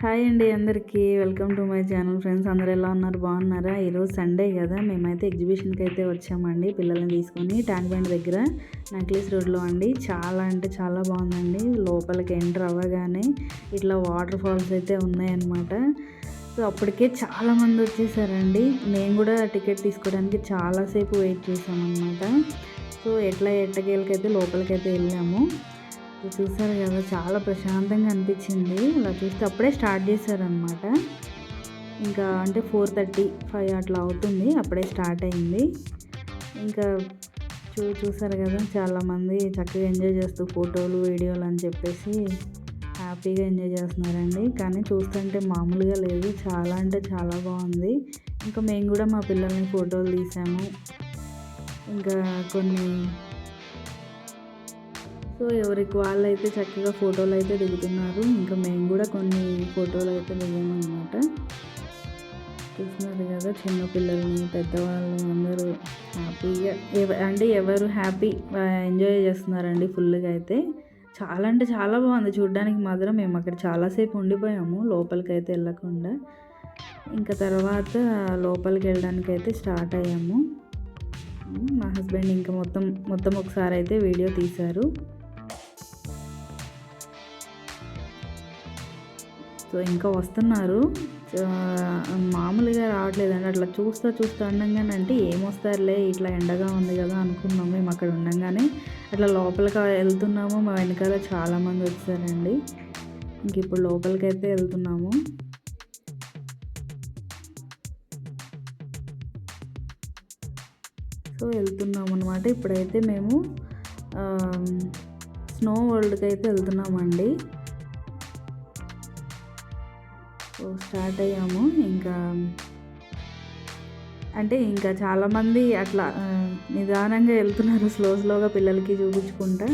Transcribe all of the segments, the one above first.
Hi అండి అందరికీ. Welcome to my channel friends. అందరు ఎలా ఉన్నారు? బాగున్నారా? ఈరోజు సండే కదా. మేమైతే ఎగ్జిబిషన్కి అయితే వచ్చామండి. పిల్లల్ని తీసుకొని ట్యాంక్ బండ్ దగ్గర నక్లీస్ రోడ్లో అండి. చాలా అంటే చాలా బాగుందండి. లోపలికి ఎంటర్ అవ్వగానే ఇట్లా వాటర్ ఫాల్స్ అయితే ఉన్నాయన్నమాట. సో అప్పటికే చాలామంది వచ్చేసారండి. మేము కూడా టికెట్ తీసుకోవడానికి చాలాసేపు వెయిట్ చేసామన్నమాట. సో ఎట్లా ఎట్టకేళ్ళకైతే లోపలికైతే వెళ్ళాము. చూసారు కదా చాలా ప్రశాంతంగా అనిపించింది. అలా చూస్తే అప్పుడే స్టార్ట్ చేశారనమాట ఇంకా అంటే ఫోర్ థర్టీ ఫైవ్ అట్లా అవుతుంది అప్పుడే స్టార్ట్ అయింది. ఇంకా చూ చూసారు కదా చాలామంది చక్కగా ఎంజాయ్ చేస్తూ ఫోటోలు వీడియోలు అని చెప్పేసి హ్యాపీగా ఎంజాయ్ చేస్తున్నారండి. కానీ చూస్తుంటే మామూలుగా లేదు చాలా అంటే చాలా బాగుంది. ఇంకా మేము కూడా మా పిల్లల్ని ఫోటోలు తీసాము. ఇంకా కొన్ని సో ఎవరికి వాళ్ళు అయితే చక్కగా ఫోటోలు అయితే దిగుతున్నారు ఇంకా మేము కూడా కొన్ని ఫోటోలు అయితే దిగామన్నమాట. చూస్తున్నారు కదా చిన్నపిల్లల్ని పెద్దవాళ్ళు అందరూ హ్యాపీగా అంటే ఎవరు హ్యాపీ ఎంజాయ్ చేస్తున్నారండి ఫుల్గా అయితే. చాలా అంటే చాలా బాగుంది. చూడడానికి మాత్రం మేము అక్కడ చాలాసేపు ఉండిపోయాము లోపలికి అయితే వెళ్ళకుండా. ఇంకా తర్వాత లోపలికి వెళ్ళడానికి అయితే స్టార్ట్ అయ్యాము. మా హస్బెండ్ ఇంకా మొత్తం మొత్తం ఒకసారి అయితే వీడియో తీశారు. సో ఇంకా వస్తున్నారు. మామూలుగా రావట్లేదండి అట్లా చూస్తా చూస్తూ ఉండగానే అంటే ఏమొస్తారులే ఇట్లా ఎండగా ఉంది కదా అనుకున్నాం. మేము అక్కడ ఉండగానే అట్లా లోపలికి వెళ్తున్నాము. మా వెనకాల చాలామంది వచ్చారండి. ఇంక ఇప్పుడు లోపలికి అయితే వెళ్తున్నాము. సో వెళ్తున్నాం అనమాట ఇప్పుడైతే మేము స్నో వరల్డ్కి అయితే వెళ్తున్నామండి. సో స్టార్ట్ అయ్యాము. ఇంకా అంటే ఇంకా చాలామంది అట్లా నిదానంగా వెళ్తున్నారు స్లో స్లోగా పిల్లలకి చూపించుకుంటా.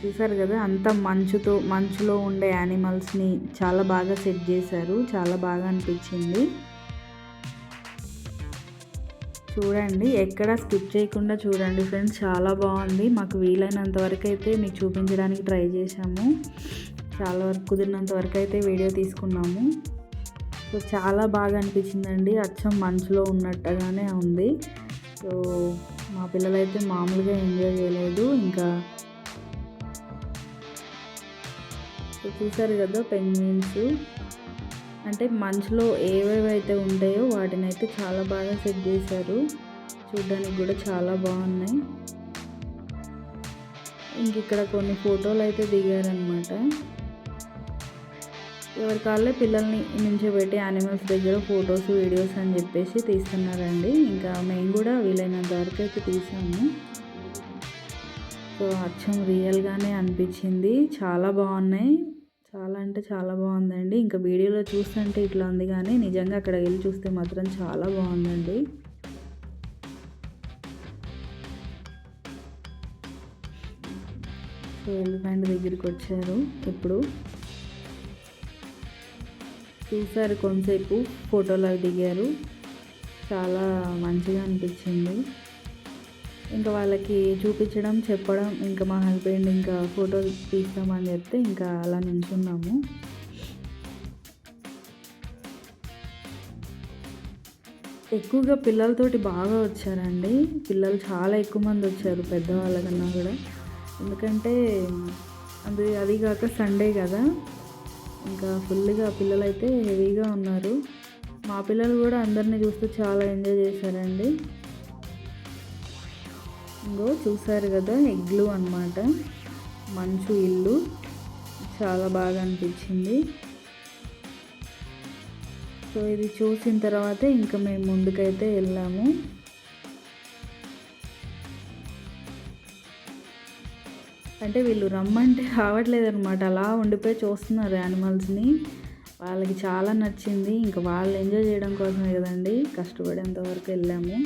చూసారు కదా అంత మంచుతో మంచులో ఉండే యానిమల్స్ని చాలా బాగా సెట్ చేశారు. చాలా బాగా అనిపించింది. చూడండి ఎక్కడ స్కిప్ చేయకుండా చూడండి ఫ్రెండ్స్. చాలా బాగుంది. మాకు వీలైనంత వరకు అయితే మీకు చూపించడానికి ట్రై చేశాము. చాలా వరకు కుదిరినంత వరకు అయితే వీడియో తీసుకున్నాము. సో చాలా బాగా అనిపించిందండి. అచ్చం మంచులో ఉన్నట్టుగానే ఉంది. సో మా పిల్లలైతే మామూలుగా ఎంజాయ్ చేయలేదు. ఇంకా సో చూసారు కదా పెంగ్విన్స్. అంటే మంచులో ఏవేవైతే ఉంటాయో వాటిని అయితే చాలా బాగా సెట్ చేశారు. చూడడానికి కూడా చాలా బాగున్నాయి. ఇంక ఇక్కడ కొన్ని ఫోటోలు అయితే దిగారనమాట ఎవరి కాళ్ళే పిల్లల్ని పెట్టి యానిమల్స్ దగ్గర ఫొటోస్ వీడియోస్ అని చెప్పేసి తీస్తున్నారండి. ఇంకా మేము కూడా వీలైనంత వరకు అయితే తీసాము. సో అచ్చం రియల్గానే అనిపించింది. చాలా బాగున్నాయి. చాలా అంటే చాలా బాగుందండి. ఇంకా వీడియోలో చూస్తుంటే ఇట్లా ఉంది కానీ నిజంగా అక్కడ వెళ్ళి చూస్తే మాత్రం చాలా బాగుందండి. సో ఎలిఫెంట్ దగ్గరికి వచ్చారు. ఇప్పుడు చూసారు కొంతసేపు ఫోటోలు అవి దిగారు. చాలా మంచిగా అనిపించింది. ఇంకా వాళ్ళకి చూపించడం చెప్పడం ఇంకా మా హస్బెండ్ ఇంకా ఫోటోలు తీస్తామని చెప్తే ఇంకా అలా నుంచున్నాము ఎక్కువగా పిల్లలతోటి బాగా వచ్చారండి. పిల్లలు చాలా ఎక్కువ మంది వచ్చారు పెద్దవాళ్ళకన్నా కూడా. ఎందుకంటే అది అది కాక సండే కదా. ఇంకా ఫుల్గా పిల్లలు అయితే హెవీగా ఉన్నారు. మా పిల్లలు కూడా అందరినీ చూస్తూ చాలా ఎంజాయ్ చేశారండి. ఇంకో చూసారు కదా ఎగ్లు అనమాట మంచు ఇల్లు. చాలా బాగా అనిపించింది. సో ఇది చూసిన తర్వాత ఇంకా మేము ముందుకైతే వెళ్ళాము. అంటే వీళ్ళు రమ్మంటే రావట్లేదు అనమాట అలా ఉండిపోయి చూస్తున్నారు యానిమల్స్ని. వాళ్ళకి చాలా నచ్చింది. ఇంకా వాళ్ళు ఎంజాయ్ చేయడం కోసమే కదండి. కష్టపడేంత వరకు వెళ్ళాము.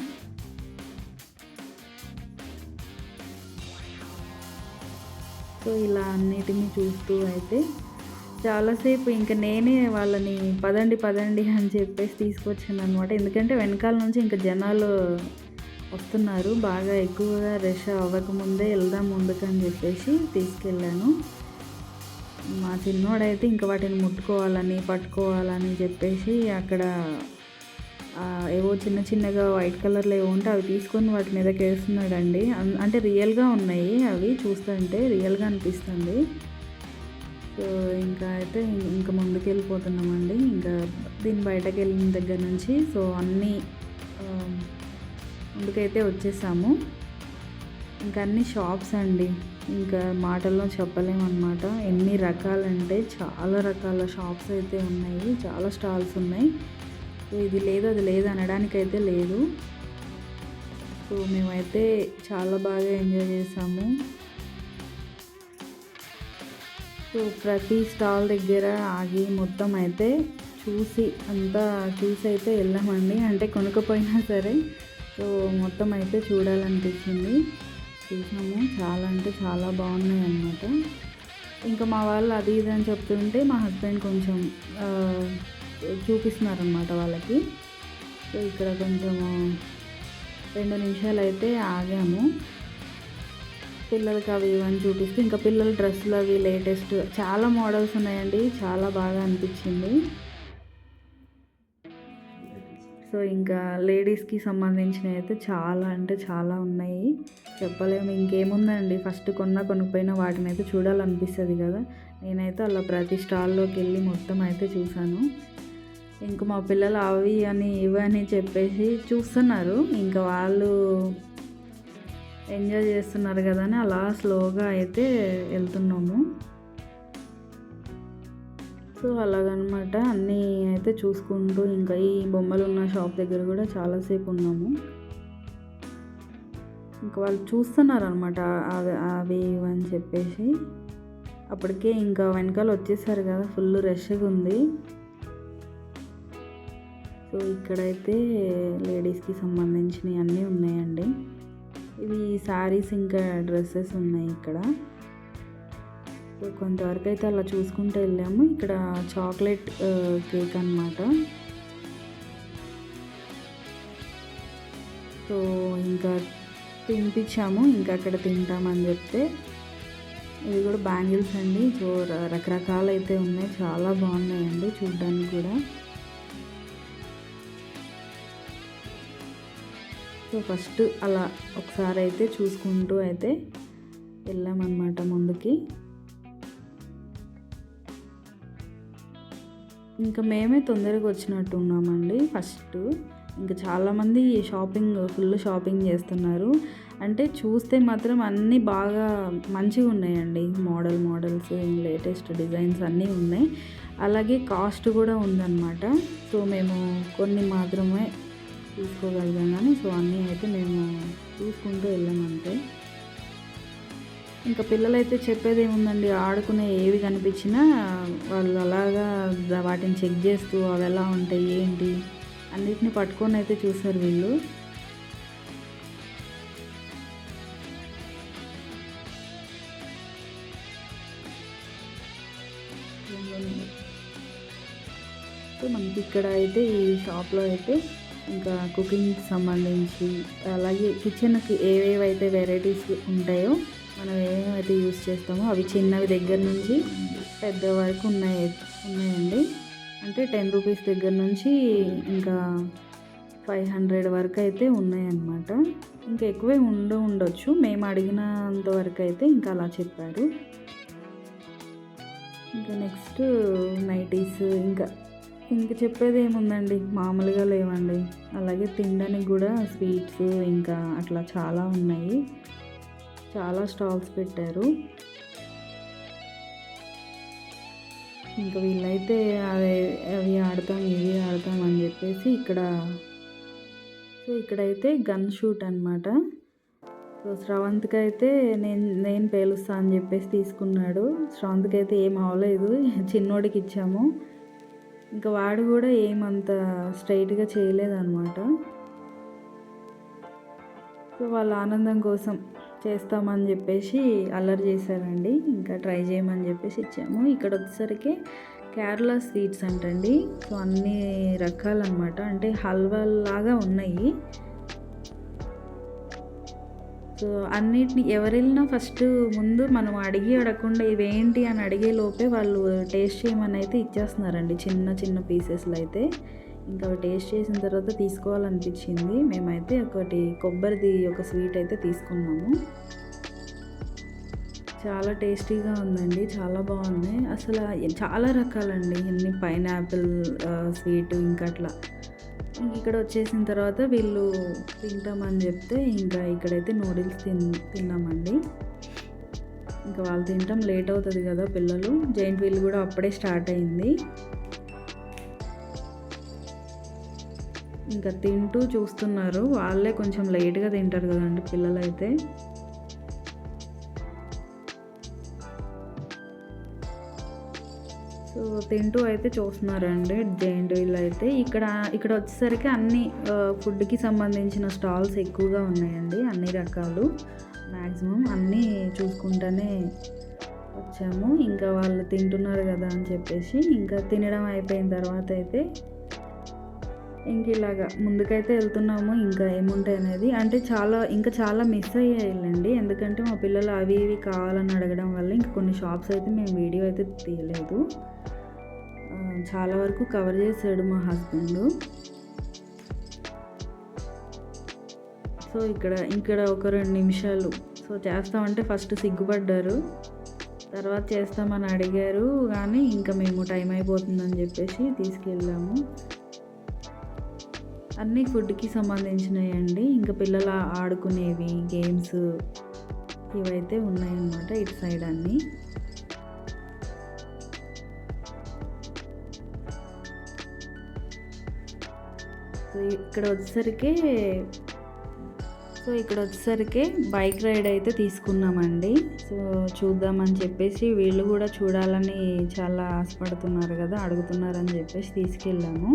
సో ఇలా అన్నిటినీ చూస్తూ అయితే చాలాసేపు ఇంకా నేనే వాళ్ళని పదండి పదండి అని చెప్పేసి తీసుకొచ్చాను అనమాట ఎందుకంటే వెనకాల నుంచి ఇంకా జనాలు వస్తున్నారు. బాగా ఎక్కువగా రష్ అవ్వకముందే వెళ్దాం ముందుకు అని చెప్పేసి తీసుకెళ్ళాను. మా చిన్నోడైతే ఇంకా వాటిని ముట్టుకోవాలని పట్టుకోవాలని చెప్పేసి అక్కడ ఏవో చిన్న చిన్నగా వైట్ కలర్లో ఏవో ఉంటే అవి తీసుకొని వాటి మీదకి వేస్తున్నాడండి అంటే రియల్గా ఉన్నాయి అవి చూస్తుంటే రియల్గా అనిపిస్తుంది. సో ఇంకా అయితే ఇంకా ముందుకు వెళ్ళిపోతున్నామండి ఇంకా దీని బయటకు వెళ్ళిన దగ్గర నుంచి సో అన్నీ ముందుకైతే వచ్చేసాము. ఇంకా అన్ని షాప్స్ అండి. ఇంకా మాటల్లో చెప్పలేమన్నమాట. ఎన్ని రకాలంటే చాలా రకాల షాప్స్ అయితే ఉన్నాయి. చాలా స్టాల్స్ ఉన్నాయి. సో ఇది లేదు అది లేదు అనడానికైతే లేదు. సో మేమైతే చాలా బాగా ఎంజాయ్ చేసాము. సో ప్రతి స్టాల్ దగ్గర ఆగి మొత్తం అయితే చూసి అంతా చూసి అయితే వెళ్ళామండి. అంటే కొనుక్కపోయినా సరే సో మొత్తం అయితే చూడాలనిపించింది. చూసాము చాలా అంటే చాలా బాగున్నాయి అన్నమాట ఇంకా మా వాళ్ళు అది ఇది అని చెప్తుంటే మా హస్బెండ్ కొంచెం చూపిస్తున్నారనమాట వాళ్ళకి. సో ఇక్కడ కొంచెము రెండు నిమిషాలు అయితే ఆగాము. పిల్లలకి అవి ఇవన్నీ చూపిస్తే ఇంకా పిల్లల డ్రెస్సులు అవి లేటెస్ట్ చాలా మోడల్స్ ఉన్నాయండి. చాలా బాగా అనిపించింది. సో ఇంకా లేడీస్కి సంబంధించినవి అయితే చాలా అంటే చాలా ఉన్నాయి. చెప్పలేము ఇంకేముందండి? ఫస్ట్ కొన్నా కొనుక్కపోయిన వాటిని అయితే చూడాలనిపిస్తుంది కదా. నేనైతే అలా ప్రతి స్టాల్లోకి వెళ్ళి మొత్తం అయితే చూశాను ఇంకా మా పిల్లలు అవి అని ఇవి అని చెప్పేసి చూస్తున్నారు. ఇంకా వాళ్ళు ఎంజాయ్ చేస్తున్నారు కదా అని అలా స్లోగా అయితే వెళ్తున్నాము. సో అలాగనమాట అన్నీ అయితే చూసుకుంటూ ఇంకా ఈ బొమ్మలు ఉన్న షాప్ దగ్గర కూడా చాలాసేపు ఉన్నాము. ఇంకా వాళ్ళు చూస్తున్నారు అనమాట అవి అవి ఇవి అని చెప్పేసి. అప్పటికే ఇంకా వెనకాల వచ్చేసారు కదా ఫుల్ రష్గా ఉంది. సో ఇక్కడైతే లేడీస్కి సంబంధించినవి అన్నీ ఉన్నాయండి. ఇవి శారీస్ ఇంకా డ్రెస్సెస్ ఉన్నాయి ఇక్కడ. కొంతవరకు అయితే అలా చూసుకుంటూ వెళ్ళాము. ఇక్కడ చాక్లెట్ కేక్ అన్నమాట. సో ఇంకా తినిపించాము. ఇంకా అక్కడ తింటామని చెప్తే ఇవి కూడా బ్యాంగిల్స్ అండి. సో రకరకాలు అయితే ఉన్నాయి. చాలా బాగున్నాయండి చూడ్డానికి కూడా. సో ఫస్ట్ అలా ఒకసారి అయితే చూసుకుంటూ అయితే వెళ్ళామన్నమాట ముందుకి. ఇంకా మేమే తొందరగా వచ్చినట్టు ఉన్నామండి ఫస్ట్. ఇంకా చాలామంది షాపింగ్ ఫుల్ షాపింగ్ చేస్తున్నారు. అంటే చూస్తే మాత్రం అన్నీ బాగా మంచిగా ఉన్నాయండి. మోడల్ మోడల్స్ లేటెస్ట్ డిజైన్స్ అన్నీ ఉన్నాయి. అలాగే కాస్ట్ కూడా ఉందన్నమాట. సో మేము కొన్ని మాత్రమే తీసుకోగలిగాం కానీ సో అన్నీ అయితే మేము తీసుకుంటూ వెళ్ళామంటే ఇంకా పిల్లలైతే చెప్పేది ఏముందండి ఆడుకునే ఏవి కనిపించినా వాళ్ళు అలాగా వాటిని చెక్ చేస్తూ అవి ఎలా ఉంటాయి ఏంటి అన్నిటిని పట్టుకొని అయితే చూసారు వీళ్ళు. మనకి ఇక్కడ అయితే ఈ షాప్లో అయితే ఇంకా కుకింగ్కి సంబంధించి అలాగే కిచెన్కి ఏవేవైతే వెరైటీస్ ఉంటాయో మనం ఏమేమైతే యూస్ చేస్తామో అవి చిన్నవి దగ్గర నుంచి పెద్ద వరకు ఉన్నాయి ఉన్నాయండి. అంటే టెన్ రూపీస్ దగ్గర నుంచి ఇంకా ఫైవ్ హండ్రెడ్ వరకు అయితే ఉన్నాయన్నమాట. ఇంకా ఎక్కువే ఉండి ఉండొచ్చు. మేము అడిగినంత వరకు అయితే ఇంకా అలా చెప్పారు. ఇంకా నెక్స్ట్ నైటీస్ ఇంకా ఇంకా చెప్పేది ఏముందండి? మామూలుగా లేవండి. అలాగే తినడానికి కూడా స్వీట్స్ ఇంకా అట్లా చాలా ఉన్నాయి. చాలా స్టాల్స్ పెట్టారు. ఇంకా వీళ్ళైతే అవి అవి ఆడతాం ఇవి ఆడతాం అని చెప్పేసి ఇక్కడ సో ఇక్కడైతే గన్ షూట్ అనమాట సో శ్రవంత్కి అయితే నేను నేను పేలుస్తా అని చెప్పేసి తీసుకున్నాడు. శ్రవంత్కి అయితే ఏం అవ్వలేదు చిన్నోడికి ఇచ్చాము. ఇంకా వాడు కూడా ఏమంత స్ట్రైట్గా చేయలేదన్నమాట. సో వాళ్ళ ఆనందం కోసం చేస్తామని చెప్పేసి అల్లరి చేశారండి. ఇంకా ట్రై చేయమని చెప్పేసి ఇచ్చాము. ఇక్కడ వచ్చేసరికి కేరళ స్వీట్స్ అంటండి. సో అన్ని రకాలన్నమాట. అంటే హల్వా లాగా ఉన్నాయి. సో అన్నిటిని ఎవరు వెళ్ళినా ఫస్ట్ ముందు మనం అడిగి అడగకుండా ఇవేంటి అని అడిగే లోపే వాళ్ళు టేస్ట్ చేయమని అయితే ఇచ్చేస్తున్నారండి. చిన్న చిన్న పీసెస్లో అయితే. ఇంకా టేస్ట్ చేసిన తర్వాత తీసుకోవాలనిపించింది. మేమైతే ఒకటి కొబ్బరిది ఒక స్వీట్ అయితే తీసుకున్నాము. చాలా టేస్టీగా ఉందండి. చాలా బాగుంది. అసలు చాలా రకాలండి. ఇన్ని పైనాపిల్ స్వీట్ ఇంకా అట్లా. ఇక్కడ వచ్చేసిన తర్వాత వీళ్ళు తింటామని చెప్తే ఇంకా ఇక్కడైతే నూడిల్స్ తిన్ తిన్నామండి. ఇంకా వాళ్ళు తింటాం లేట్ అవుతుంది కదా పిల్లలు. జైంట్ వీల్ కూడా అప్పుడే స్టార్ట్ అయింది. ఇంకా తింటూ చూస్తున్నారు. వాళ్ళే కొంచెం లేట్గా తింటారు కదండి పిల్లలైతే. సో తింటూ అయితే చూస్తున్నారండి. జైంట్ వీల్ అయితే ఇక్కడ ఇక్కడ వచ్చేసరికి అన్ని ఫుడ్కి సంబంధించిన స్టాల్స్ ఎక్కువగా ఉన్నాయండి. అన్ని రకాలు. మ్యాక్సిమం అన్నీ చూసుకుంటూనే వచ్చాము. ఇంకా వాళ్ళు తింటున్నారు కదా అని చెప్పేసి ఇంకా తినడం అయిపోయిన తర్వాత అయితే ఇంక ఇలాగా ముందుకైతే వెళ్తున్నాము ఇంకా ఏముంటాయి అనేది అంటే చాలా ఇంకా చాలా మిస్ అయ్యాయిలండి. ఎందుకంటే మా పిల్లలు అవి ఇవి కావాలని అడగడం వల్ల ఇంకా కొన్ని షాప్స్ అయితే మేము వీడియో అయితే తీయలేదు. చాలా వరకు కవర్ చేశాడు మా హస్బెండ్ సో ఇక్కడ ఇక్కడ ఒక రెండు నిమిషాలు. సో చేస్తామంటే ఫస్ట్ సిగ్గుపడ్డారు. తర్వాత చేస్తామని అడిగారు కానీ ఇంకా మేము టైం అయిపోతుందని చెప్పేసి తీసుకెళ్ళాము. అన్నీ ఫుడ్కి సంబంధించినవి అండి ఇంకా పిల్లలు ఆడుకునేవి గేమ్స్ ఇవైతే ఉన్నాయన్నమాట ఇటు సైడ్ అన్నీ. సో ఇక్కడ వచ్చేసరికి సో ఇక్కడ వచ్చేసరికి బైక్ రైడ్ అయితే తీసుకున్నామండి. సో చూద్దామని చెప్పేసి వీళ్ళు కూడా చూడాలని చాలా ఆశపడుతున్నారు కదా అడుగుతున్నారని చెప్పేసి తీసుకెళ్ళాము.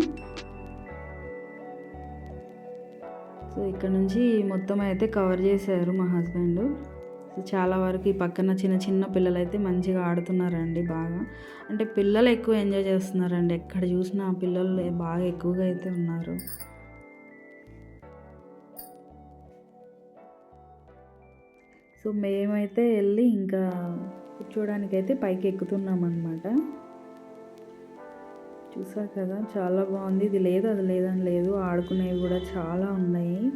సో ఇక్కడ నుంచి మొత్తం అయితే కవర్ చేశారు మా హస్బెండ్. సో చాలా వరకు ఈ పక్కన చిన్న చిన్న పిల్లలు అయితే మంచిగా ఆడుతున్నారండి బాగా. అంటే పిల్లలు ఎక్కువ ఎంజాయ్ చేస్తున్నారండి. ఎక్కడ చూసినా పిల్లలు బాగా ఎక్కువగా అయితే ఉన్నారు. సో మేమైతే వెళ్ళి ఇంకా కూర్చోడానికైతే పైకి ఎక్కుతున్నాం అనమాట చూసారు కదా చాలా బాగుంది. ఇది లేదు అది లేదని లేదు. ఆడుకునేవి కూడా చాలా ఉన్నాయి.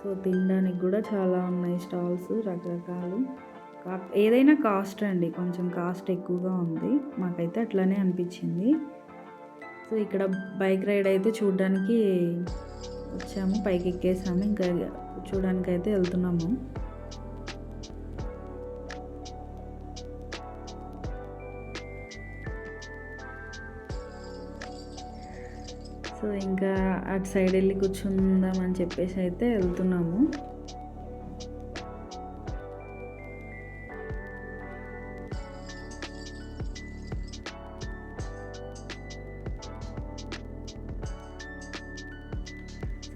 సో తినడానికి కూడా చాలా ఉన్నాయి స్టాల్స్ రకరకాలు. ఏదైనా కాస్ట్ అండి. కొంచెం కాస్ట్ ఎక్కువగా ఉంది. మాకైతే అట్లానే అనిపించింది. సో ఇక్కడ బైక్ రైడ్ అయితే చూడడానికి వచ్చాము. పైకి ఎక్కేసాము ఇంకా చూడడానికి అయితే వెళ్తున్నాము. సో ఇంకా అటు సైడ్ వెళ్ళి కూర్చుందామని చెప్పేసి అయితే వెళ్తున్నాము.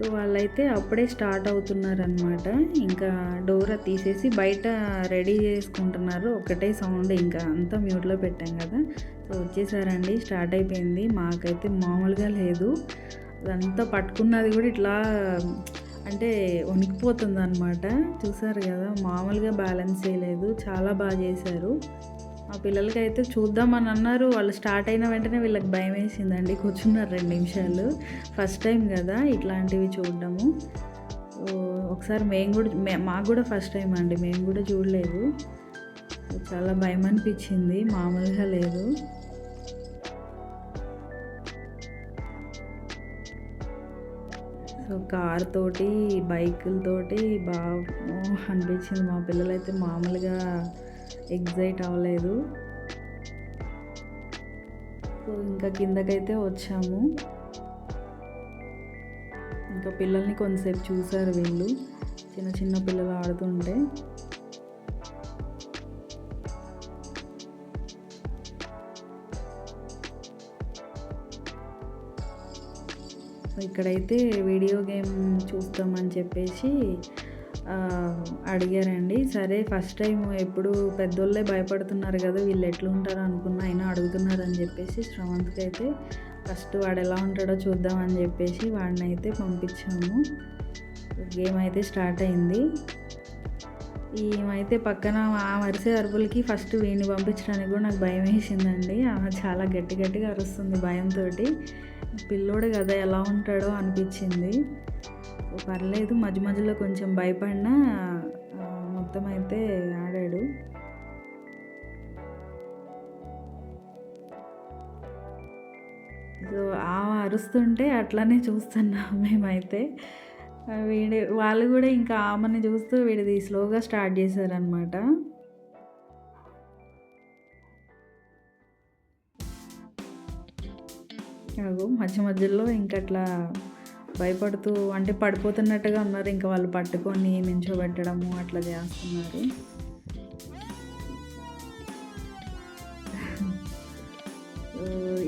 సో వాళ్ళైతే అప్పుడే స్టార్ట్ అవుతున్నారనమాట ఇంకా డోర తీసేసి బయట రెడీ చేసుకుంటున్నారు. ఒకటే సౌండ్ ఇంకా అంతా మ్యూట్లో పెట్టాం కదా. సో వచ్చేసారండి స్టార్ట్ అయిపోయింది. మాకైతే మామూలుగా లేదు. అదంతా పట్టుకున్నది కూడా ఇట్లా అంటే వణికిపోతుంది అనమాట చూసారు కదా మామూలుగా బ్యాలెన్స్ చేయలేదు చాలా బాగా చేశారు. మా పిల్లలకి అయితే చూద్దామని అన్నారు. వాళ్ళు స్టార్ట్ అయిన వెంటనే వీళ్ళకి భయం వేసిందండి. కూర్చున్నారు రెండు నిమిషాలు. ఫస్ట్ టైం కదా ఇట్లాంటివి చూడడము. ఒకసారి మేము కూడా మాకు కూడా ఫస్ట్ టైం అండి. మేము కూడా చూడలేదు. చాలా భయం అనిపించింది. మామూలుగా లేదు. సో కార్ తోటి బైకులతోటి బాగా అనిపించింది మా పిల్లలైతే మామూలుగా ఎగ్జైట్ అవ్వలేదు. సో ఇంకా కిందకైతే వచ్చాము. ఇంకా పిల్లల్ని కొంతసేపు చూసారు వీళ్ళు. చిన్న చిన్న పిల్లలు ఆడుతుంటే. ఇక్కడైతే వీడియో గేమ్ చూస్తామని చెప్పేసి అడిగారండి. సరే ఫస్ట్ టైం ఎప్పుడు పెద్దోళ్ళే భయపడుతున్నారు కదా వీళ్ళు ఎట్లుంటారో అనుకున్నా అయినా అడుగుతున్నారని చెప్పేసి శ్రవంత్కి అయితే ఫస్ట్ వాడు ఎలా ఉంటాడో చూద్దామని చెప్పేసి వాడిని అయితే పంపించాము. గేమ్ అయితే స్టార్ట్ అయింది. ఈమైతే పక్కన ఆ వరుస అరుపులకి ఫస్ట్ వీడిని పంపించడానికి కూడా నాకు భయం వేసిందండి. ఆమె చాలా గట్టి గట్టిగా అరుస్తుంది భయంతో పిల్లోడు కదా ఎలా ఉంటాడో అనిపించింది. పర్లేదు మధ్య మధ్యలో కొంచెం భయపడినా మొత్తం అయితే ఆడాడు. సో ఆమె అరుస్తుంటే అట్లానే చూస్తున్నాం మేమైతే. వీడి వాళ్ళు కూడా ఇంకా ఆమెని చూస్తూ వీడిది స్లోగా స్టార్ట్ చేశారనమాట మధ్య మధ్యలో ఇంకా అట్లా భయపడుతూ అంటే పడిపోతున్నట్టుగా ఉన్నారు. ఇంకా వాళ్ళు పట్టుకొని నించోబెట్టడము అట్లా చేస్తున్నారు.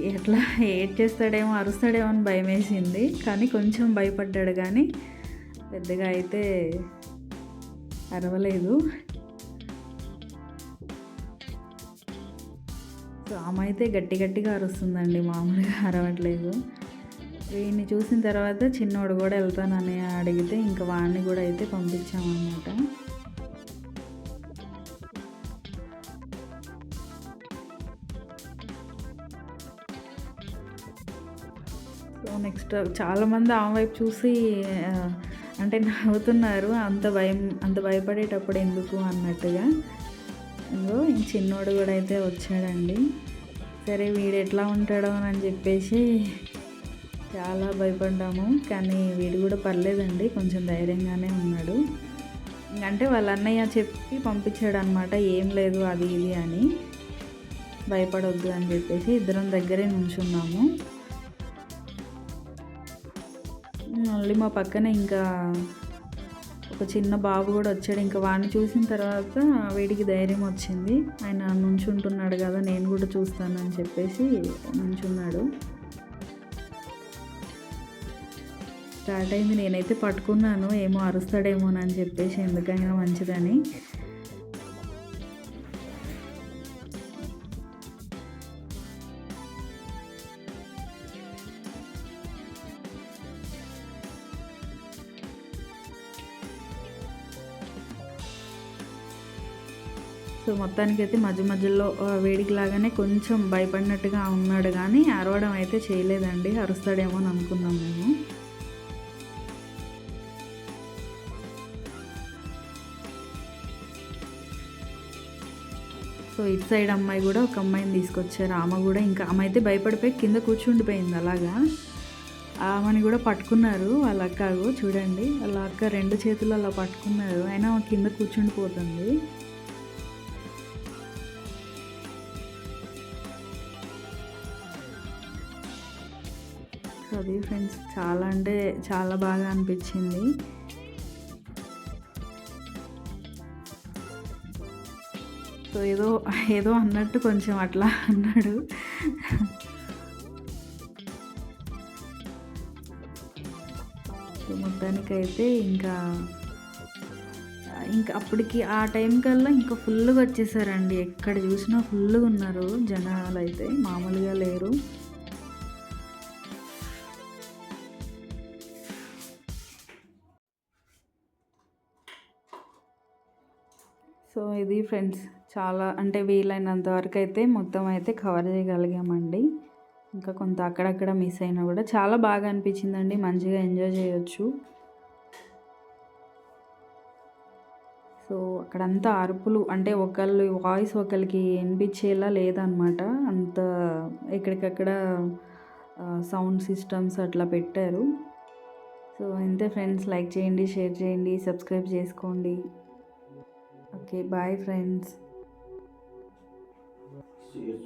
ఎట్లా ఏడ్ చేస్తాడేమో అరుస్తాడేమో అని భయం వేసింది కానీ కొంచెం భయపడ్డాడు కానీ పెద్దగా అయితే అరవలేదు. సో ఆమె అయితే గట్టి గట్టిగా అరుస్తుందండి. మామూలుగా అరవట్లేదు. వీడిని చూసిన తర్వాత చిన్నోడు కూడా వెళ్తానని అడిగితే ఇంకా వాడిని కూడా అయితే పంపించామన్నమాట. సో నెక్స్ట్ చాలామంది ఆమె వైపు చూసి అంటే నవ్వుతున్నారు. అంత భయం అంత భయపడేటప్పుడు ఎందుకు అన్నట్టుగా. ఇంకో చిన్నోడు కూడా అయితే వచ్చాడండి. సరే వీడు ఎట్లా ఉంటాడో అని చెప్పేసి చాలా భయపడ్డాము కానీ వీడు కూడా పర్లేదండి కొంచెం ధైర్యంగానే ఉన్నాడు. అంటే వాళ్ళ అన్నయ్య చెప్పి పంపించాడు అనమాట ఏం లేదు అది ఇది అని. భయపడొద్దు అని చెప్పేసి ఇద్దరం దగ్గరే నుంచున్నాము. మళ్ళీ మా పక్కన ఇంకా ఒక చిన్న బాబు కూడా వచ్చాడు ఇంకా వాడిని చూసిన తర్వాత వీడికి ధైర్యం వచ్చింది. ఆయన నుంచుంటున్నాడు కదా నేను కూడా చూస్తాను అని చెప్పేసి నుంచున్నాడు. స్టార్ట్ అయింది. నేనైతే పట్టుకున్నాను. ఏమో అరుస్తాడేమో అని చెప్పేసి ఎందుకైనా మంచిదని. సో మొత్తానికైతే మధ్య మధ్యలో వేడికి లాగానే కొంచెం భయపడినట్టుగా ఉన్నాడు. కానీ అరవడం అయితే చేయలేదండి. అరుస్తాడేమో అని అనుకున్నాం మేము. సో ఇటు సైడ్ అమ్మాయి కూడా ఒక అమ్మాయిని తీసుకొచ్చారు. ఆమె కూడా ఇంకా ఆమె అయితే భయపడిపోయి కింద కూర్చుండిపోయింది అలాగా. ఆమెని కూడా పట్టుకున్నారు. వాళ్ళ అక్కగు చూడండి. వాళ్ళ అక్క రెండు చేతులు అలా పట్టుకున్నారు. అయినా ఆమె కింద కూర్చుండిపోతుంది. సో అది ఫ్రెండ్స్ చాలా అంటే చాలా బాగా అనిపించింది. సో ఏదో ఏదో అన్నట్టు కొంచెం అట్లా అన్నాడు. సో మొత్తానికైతే ఇంకా ఇంకా అప్పటికి ఆ టైం కల్లా ఇంకా ఫుల్గా వచ్చేసారండి. ఎక్కడ చూసినా ఫుల్గా ఉన్నారు జనాలు అయితే మామూలుగా లేరు. సో ఇది ఫ్రెండ్స్ చాలా అంటే వీలైనంత వరకు అయితే మొత్తం అయితే కవర్ చేయగలిగామండి. ఇంకా కొంత అక్కడక్కడ మిస్ అయినా కూడా చాలా బాగా అనిపించిందండి. మంచిగా ఎంజాయ్ చేయొచ్చు. సో అక్కడంతా అరుపులు అంటే ఒకళ్ళు వాయిస్ ఒకరికి వినిపించేలా లేదనమాట అంత ఎక్కడికక్కడ సౌండ్ సిస్టమ్స్ అట్లా పెట్టారు. సో అంతే ఫ్రెండ్స్ లైక్ చేయండి షేర్ చేయండి సబ్స్క్రైబ్ చేసుకోండి. Okay bye friends it's